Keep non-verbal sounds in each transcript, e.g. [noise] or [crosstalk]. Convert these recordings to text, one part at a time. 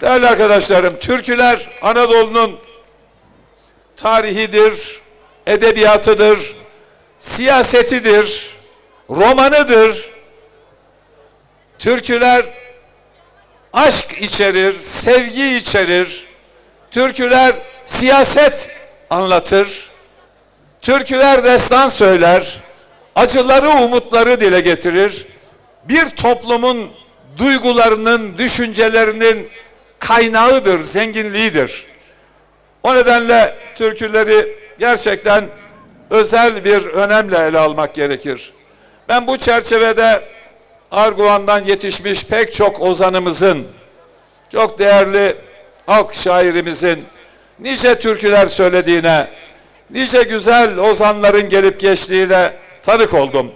Değerli arkadaşlarım, türküler Anadolu'nun tarihidir, edebiyatıdır, siyasetidir, romanıdır. Türküler aşk içerir, sevgi içerir. Türküler siyaset anlatır. Türküler destan söyler. Acıları, umutları dile getirir. Bir toplumun duygularının, düşüncelerinin kaynağıdır, zenginliğidir. O nedenle türküleri gerçekten özel bir önemle ele almak gerekir. Ben bu çerçevede Arguvan'dan yetişmiş pek çok ozanımızın, çok değerli halk şairimizin nice türküler söylediğine, nice güzel ozanların gelip geçtiğine tanık oldum.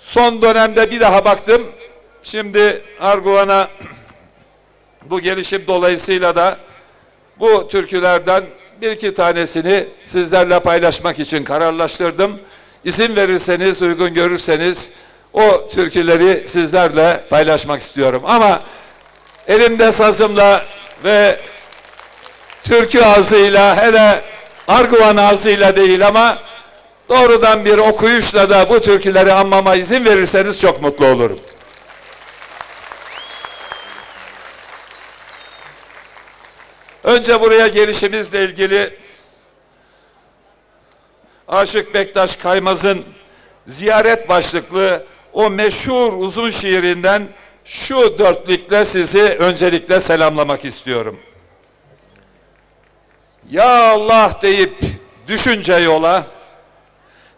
Son dönemde bir daha baktım. Şimdi Arguvan'a bu gelişim dolayısıyla da bu türkülerden bir iki tanesini sizlerle paylaşmak için kararlaştırdım. İzin verirseniz, uygun görürseniz o türküleri sizlerle paylaşmak istiyorum. Ama elimde sazımla ve türkü ağzıyla hele Arguvan ağzıyla değil ama doğrudan bir okuyuşla da bu türküleri anmama izin verirseniz çok mutlu olurum. Önce buraya gelişimizle ilgili Aşık Bektaş Kaymaz'ın ziyaret başlıklı o meşhur uzun şiirinden şu dörtlükle sizi öncelikle selamlamak istiyorum. Ya Allah deyip düşünce yola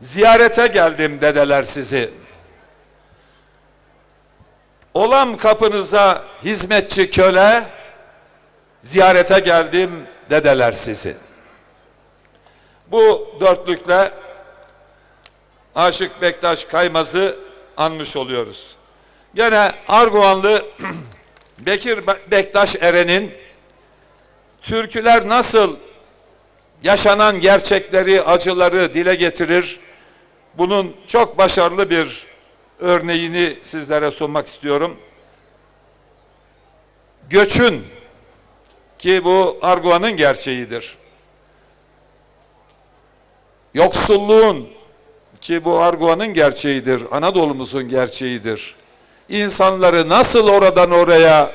ziyarete geldim dedeler sizi. Olam kapınıza hizmetçi köle ziyarete geldim dedeler sizi. Bu dörtlükle Aşık Bektaş Kaymaz'ı anmış oluyoruz. Gene Arguvanlı [clears throat] Bekir Bektaş Eren'in türküler nasıl yaşanan gerçekleri, acıları dile getirir? Bunun çok başarılı bir örneğini sizlere sunmak istiyorum. Göçün ki bu Arguvan'ın gerçeğidir. Yoksulluğun ki bu Arguvan'ın gerçeğidir, Anadolu'muzun gerçeğidir. İnsanları nasıl oradan oraya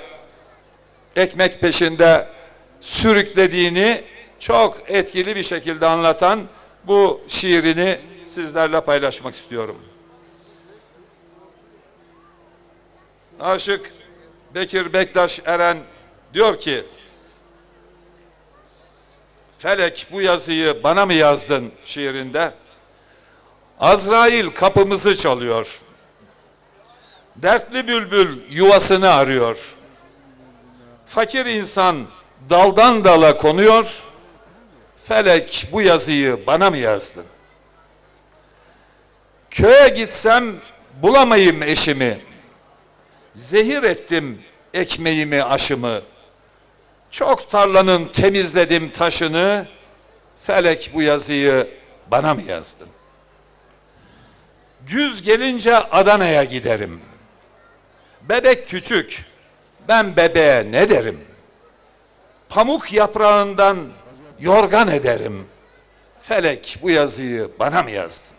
ekmek peşinde sürüklediğini çok etkili bir şekilde anlatan bu şiirini sizlerle paylaşmak istiyorum. Aşık Bekir Bektaş Eren diyor ki Felek bu yazıyı bana mı yazdın şiirinde? Azrail kapımızı çalıyor. Dertli bülbül yuvasını arıyor. Fakir insan daldan dala konuyor. Felek bu yazıyı bana mı yazdın? Köye gitsem bulamayayım eşimi. Zehir ettim ekmeğimi aşımı. Çok tarlanın temizledim taşını. Felek bu yazıyı bana mı yazdın? Güz gelince Adana'ya giderim. Bebek küçük, ben bebeğe ne derim? Pamuk yaprağından yorgan ederim. Felek bu yazıyı bana mı yazdın?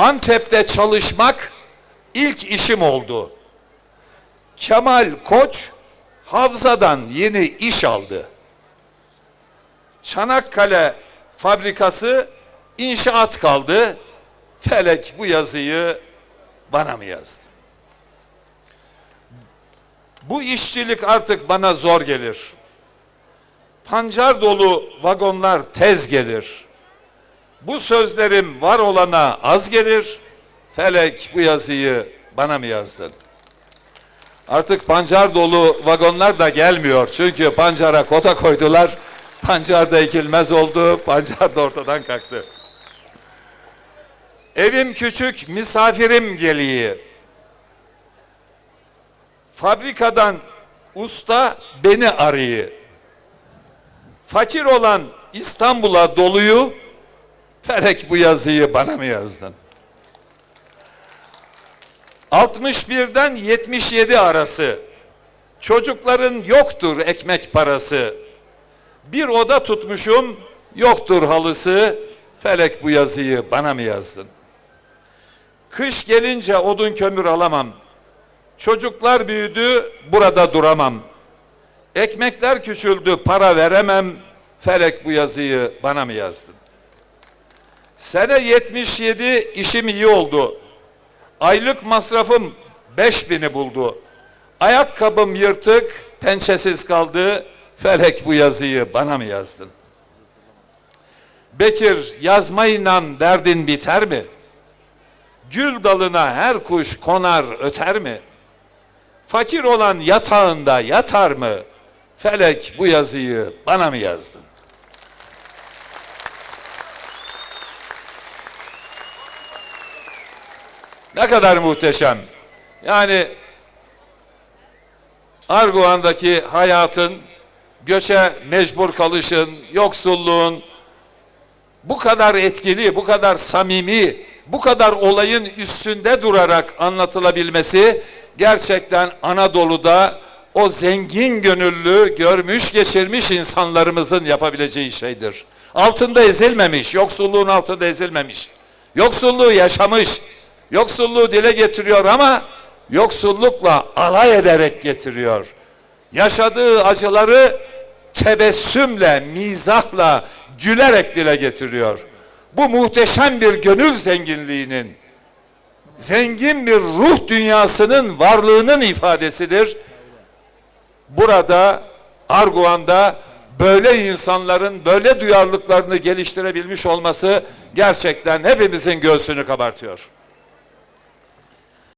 Antep'te çalışmak ilk işim oldu. Kemal Koç Havza'dan yeni iş aldı. Çanakkale fabrikası inşaat kaldı. Felek bu yazıyı bana mı yazdı? Bu işçilik artık bana zor gelir. Pancar dolu vagonlar tez gelir. Bu sözlerim var olana az gelir. Felek bu yazıyı bana mı yazdın? Artık pancar dolu vagonlar da gelmiyor. Çünkü pancara kota koydular. Pancar da ekilmez oldu. [laughs] Pancar da ortadan kalktı. Evim küçük, misafirim geliyor. Fabrikadan usta beni arıyor. Fakir olan İstanbul'a doluyu Felek bu yazıyı bana mı yazdın? 61'den 77 arası çocukların yoktur ekmek parası. Bir oda tutmuşum yoktur halısı. Felek bu yazıyı bana mı yazdın? Kış gelince odun kömür alamam. Çocuklar büyüdü burada duramam. Ekmekler küçüldü para veremem. Felek bu yazıyı bana mı yazdın? Sene 77 işim iyi oldu. Aylık masrafım 5000'i buldu. Ayakkabım yırtık, pençesiz kaldı. Felek bu yazıyı bana mı yazdın? Bekir yazmayla derdin biter mi? Gül dalına her kuş konar öter mi? Fakir olan yatağında yatar mı? Felek bu yazıyı bana mı yazdın? Ne kadar muhteşem. Yani Arguvan'daki hayatın, göçe mecbur kalışın, yoksulluğun bu kadar etkili, bu kadar samimi, bu kadar olayın üstünde durarak anlatılabilmesi gerçekten Anadolu'da o zengin gönüllü, görmüş geçirmiş insanlarımızın yapabileceği şeydir. Altında ezilmemiş, yoksulluğun altında ezilmemiş. Yoksulluğu yaşamış, yoksulluğu dile getiriyor ama yoksullukla alay ederek getiriyor. Yaşadığı acıları tebessümle, mizahla, gülerek dile getiriyor. Bu muhteşem bir gönül zenginliğinin, zengin bir ruh dünyasının varlığının ifadesidir. Burada Arguvan'da böyle insanların böyle duyarlılıklarını geliştirebilmiş olması gerçekten hepimizin göğsünü kabartıyor.